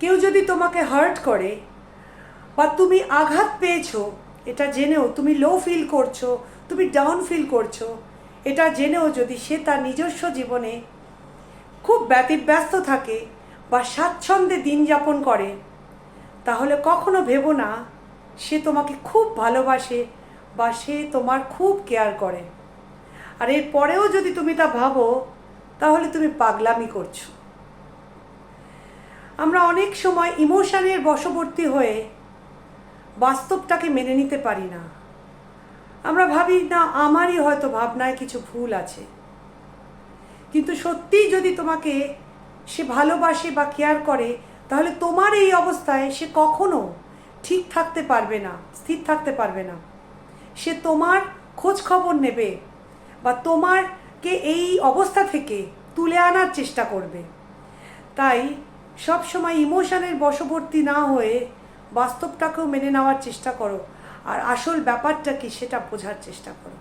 কেউ যদি তোমাকে হার্ট করে বা তুমি আঘাত পেয়েছ, এটা জেনেও তুমি লো ফিল করছ, তুমি ডাউন ফিল করছ, এটা জেনেও যদি সে তার নিজস্ব জীবনে খুব ব্যতিব্যস্ত থাকে বা স্বাচ্ছন্দ্যে দিন যাপন করে, তাহলে কখনো ভেবো না সে তোমাকে খুব ভালোবাসে বা সে তোমার খুব কেয়ার করে। আর এর পরেও যদি তুমি তা ভাবো, তাহলে তুমি পাগলামি করছ। আমরা অনেক সময় ইমোশনের বশবর্তী হয়ে বাস্তবটাকে মেনে নিতে পারি না। আমরা ভাবি, না, আমারই হয়তো ভাবনায় কিছু ভুল আছে। কিন্তু সত্যিই যদি তোমাকে সে ভালোবাসে বা কেয়ার করে, তাহলে তোমার এই অবস্থায় সে কখনো ঠিক থাকতে পারবে না, স্থির থাকতে পারবে না। সে তোমার খোঁজ খবর নেবে বা তোমারকে এই অবস্থা থেকে তুলে আনার চেষ্টা করবে। তাই সব সময় ইমোশনের বশবর্তী না হয়ে বাস্তবটাকেও মেনে নেওয়ার চেষ্টা করো। আর আসল ব্যাপারটা কি সেটা বোঝার চেষ্টা করো।